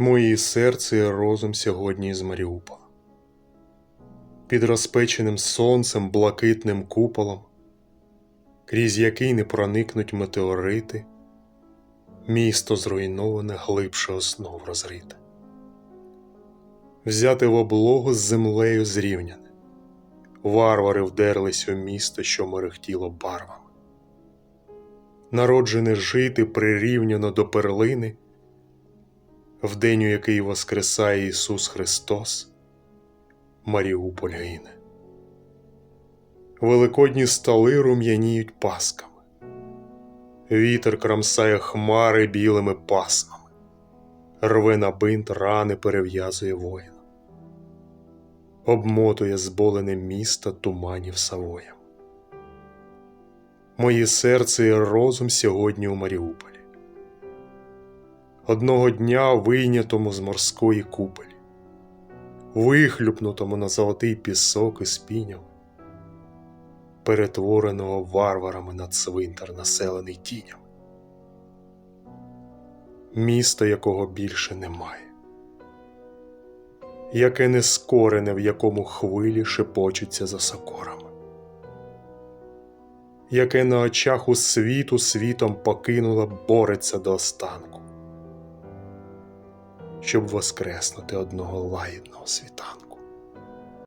Мої серце і розум сьогодні із Маріупола. Під розпеченим сонцем, блакитним куполом, крізь який не проникнуть метеорити, місто зруйноване глибше основ розрите. Взяти в облогу з землею зрівняне, варвари вдерлись у місто, що мерехтіло барвами. Народжене жити прирівняно до перлини в день, у який воскресає Ісус Христос, Маріуполь гине. Великодні столи рум'яніють пасками, вітер крамсає хмари білими пасмами, рве на бинт рани перев'язує воїна, обмотує зболене місто туманів Савоєм. Моє серце і розум сьогодні у Маріуполі одного дня вийнятому з морської купелі, вихлюпнутому на золотий пісок із пінями, перетвореного варварами на цвинтар, населений тінями, місто якого більше немає, яке не скорене, в якому хвилі шепочуться за сокорами. Яке на очах у світу світом покинуло, бореться до останку щоб воскреснути одного лагідного світанку.